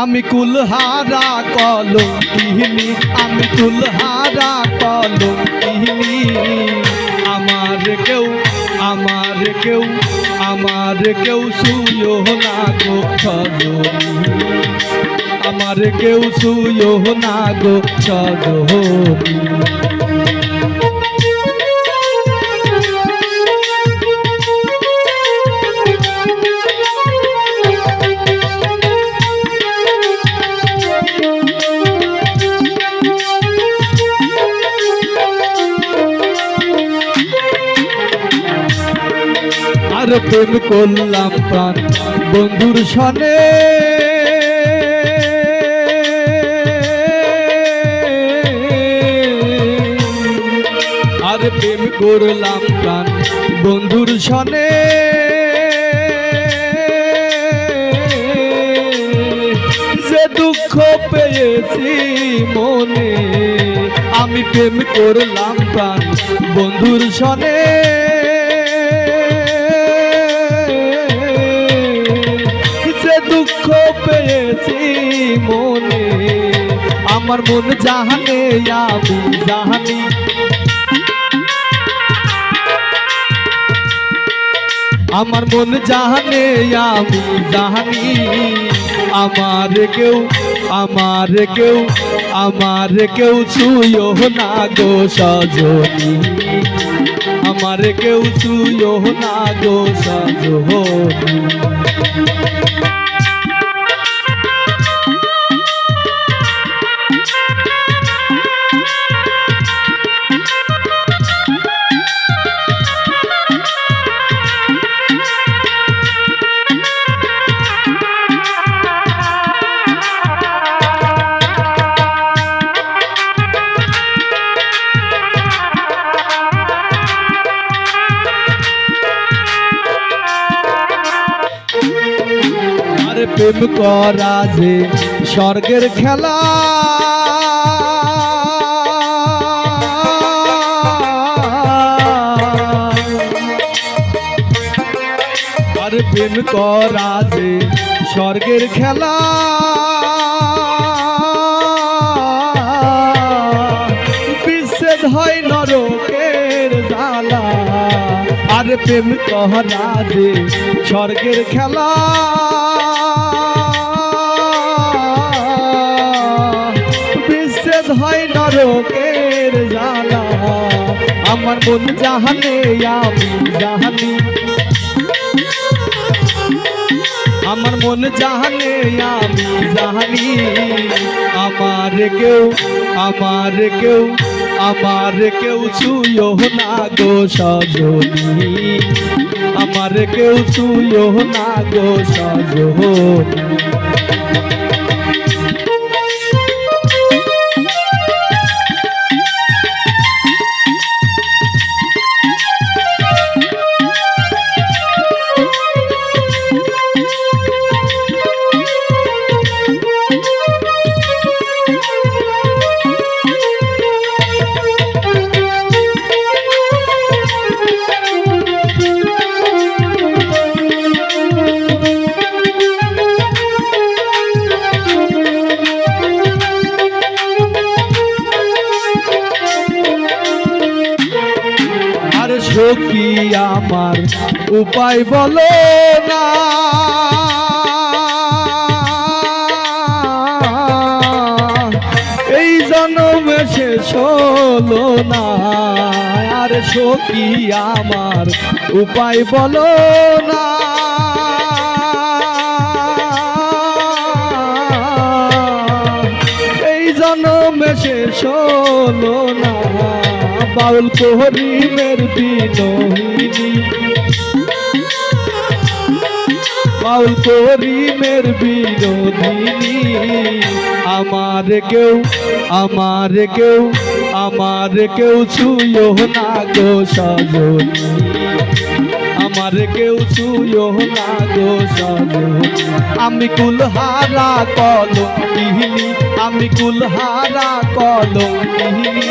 আমি কুলহারা কলম কিহনি আমি কুলহারা কলম কিহনি আমার কেউ আমার কেউ আমার কেউ শুয়ো না গো আমার কেউ সুয়ো না গো সজনী আর প্রেম করলাম প্রাণ। বন্ধুর সনে। আর প্রেম করলাম প্রাণ। বন্ধুর সনে। যে দুঃখ পেয়েছি মনে, আমি প্রেম করলাম প্রাণ। বন্ধুর সনে। দুঃখ পেয়েছি মনে। আমার মন জাহানে আমি জাহানি। আমার মন জাহানে আমি জাহানি। আমার কেউ আমার কেউ আমার কেউ ছুঁয়ো না গো সজনী। আমার কেউ ছুঁয়ো না গো সজনী। প্রেম করা যে স্বর্গের খেলা। আর প্রেম করা যে স্বর্গের খেলা। বিচ্ছেদ হয় নরকের জ্বালা। আর প্রেম করা যে স্বর্গের খেলা। আমার মন জাহানে, আমি জাহানি। আমার মন জাহানে, আমি জাহানি। আমার কেউ আমার কেউ আমার কেউ ছুঁয়ো না গো সজনী। আমার কেউ ছুঁয়ো না গো সজনী। আমার উপায় বলো না। এই জন্মে শেষ হলো না। আর সখী আমার উপায় বলো না। এই জন্মে না। বাউল কোহরিমের বিনোহিনী। বাউল কোহরিমের বিনোদিনী আমার কেউ আমার কেউ আমার কেউ ছুঁয়ো না গো সজনী। আমার কেউ ছুঁয়ো না গো সজনী। আমি কুলহারা কলম কিহিনী আমি কুলহারা কলম কিহিনী